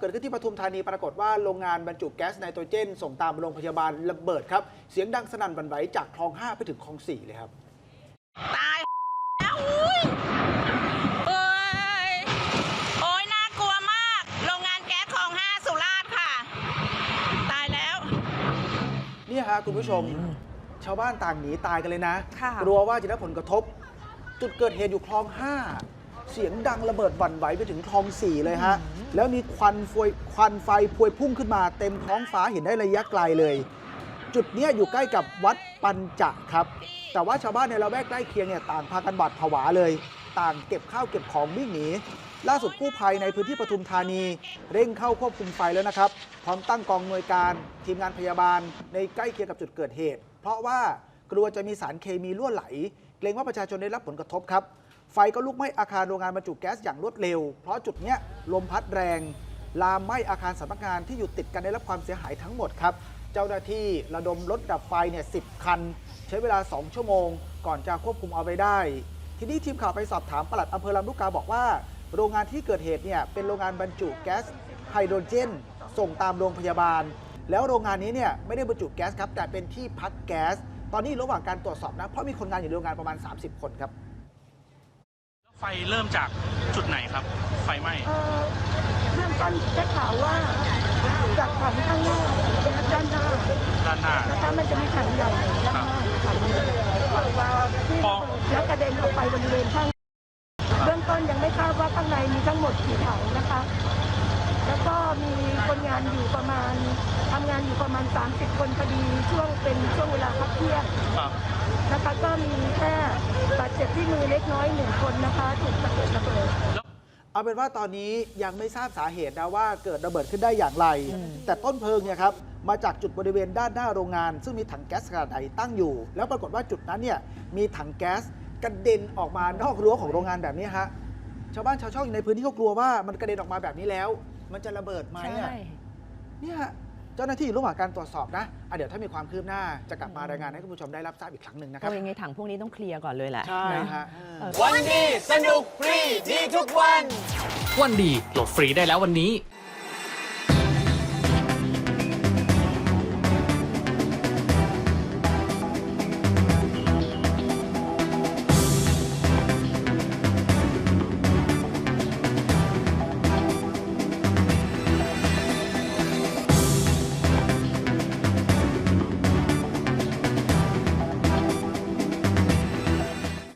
เกิดขึ้นที่ปทุมธานีปรากฏว่าโรงงานบรรจุแก๊สไนโตรเจน ส่งตามโรงพยาบาลระเบิดครับ เสียงดังสนั่นหวั่นไหวจากคลอง 5 ไปถึงคลอง 4 เลยครับ ตายแล้วอุ้ยโอ้ยโอ้ยน่ากลัวมาก โรงงานแก๊สของห้าสุราษฎร์ค่ะ ตายแล้ว เนี่ยฮะคุณผู้ชม ชาวบ้านต่างหนีตายกันเลยนะ ค่ะ กลัวว่าจะได้ผลกระทบ จุดเกิดเหตุอยู่คลอง 5 เสียงดังระเบิดหวั่นไหวไปถึงคลอง4เลยฮะ แล้วมีควันฟวยควันไฟพวยพุ่งขึ้นมาเต็มท้องฟ้าเห็นได้ระยะไกลเลย จุดเนี้ยอยู่ใกล้กับวัดปัญจะครับ แต่ว่าชาวบ้านในละแวกใกล้เคียงเนี่ยต่างพากันบาดผวาเลย ต่างเก็บข้าวเก็บของวิ่งหนีล่าสุดกู้ภัยในพื้นที่ปทุมธานี เร่งเข้าควบคุมไฟแล้วนะครับ พร้อมตั้งกองหน่วยการทีมงานพยาบาลในใกล้เคียงกับจุดเกิดเหตุ เพราะว่ากลัวจะมีสารเคมีรั่วไหล เกรงว่าประชาชนได้รับผลกระทบครับ ไฟก็ลุกไหม้อาคารโรงงานบรรจุแก๊สอย่างรวดเร็ว เพราะจุดเนี้ยลมพัดแรง ลามไหม้อาคารสำนักงานที่อยู่ติดกันได้รับความเสียหายทั้งหมดครับ เจ้าหน้าที่ระดมรถดับไฟเนี่ยสิคัน ใช้เวลา 2 ชั่วโมง ก่อนจะควบคุมเอาไว้ได้ ทีนี้ทีมข่าวไปสอบถามปลัดอำเภอลำลูกกาบอกว่า โรงงานที่เกิดเหตุเนี่ยเป็นโรงงานบรรจุแก๊สไฮโดรเจน ส่งตามโรงพยาบาล แล้วโรงงานนี้เนี่ยไม่ได้บรรจุแก๊สครับแต่เป็นที่พักแก๊ส ตอนนี้ระหว่างการตรวจสอบนะเพราะมีคนงานอยู่ในโรงงานประมาณ 30 คนครับ ไฟเริ่มจากจุดไหนครับ ไฟไหม้เอ่อเรื่องต้นได้ข่าวว่าจากถังข้างหน้าด้านหน้าด้านหน้านะคะมันจะมีถังใหญ่ด้านหน้าถังนี้ที่พอแล้วกระเด็นออกไปบริเวณข้างเบื้องต้นยังไม่ทราบว่าข้างในมีทั้งหมดกี่ถังนะคะ แล้วก็มีคนงานอยู่ประมาณทำงานอยู่ประมาณ 30 คนพอดีช่วงเป็นช่วงเวลาพักเที่ยงครับ นะคะก็มีแค่บาดเจ็บที่มือเล็กน้อยหนึ่งคนนะคะถูกสะเก็ดระเบิด เอาเป็นว่าตอนนี้ยังไม่ทราบสาเหตุนะว่าเกิดระเบิดขึ้นได้อย่างไร แต่ต้นเพลิงเนี่ยครับมาจากจุดบริเวณด้านหน้าโรงงาน ซึ่งมีถังแก๊สขนาดใหญ่ตั้งอยู่ แล้วปรากฏว่าจุดนั้นเนี่ยมีถังแก๊สกระเด็นออกมานอกรั้วของโรงงานแบบนี้ฮะชาวบ้านชาวช่องอยู่ในพื้นที่เขากลัวว่ามันกระเด็นออกมาแบบนี้แล้ว มันจะระเบิดไหมอะเนี่ย เจ้าหน้าที่อยู่ระหว่างการตรวจสอบนะอะเดี๋ยวถ้ามีความคืบหน้าจะกลับมารายงานให้คุณผู้ชมได้รับทราบอีกครั้งหนึ่งนะคโอ้รับยังไงถังพวกนี้ต้องเคลียร์ก่อนเลยแหละใช่นะฮะเออวันดี สนุกฟรีดีทุกวัน วันดีโหลดฟรีได้แล้ววันนี้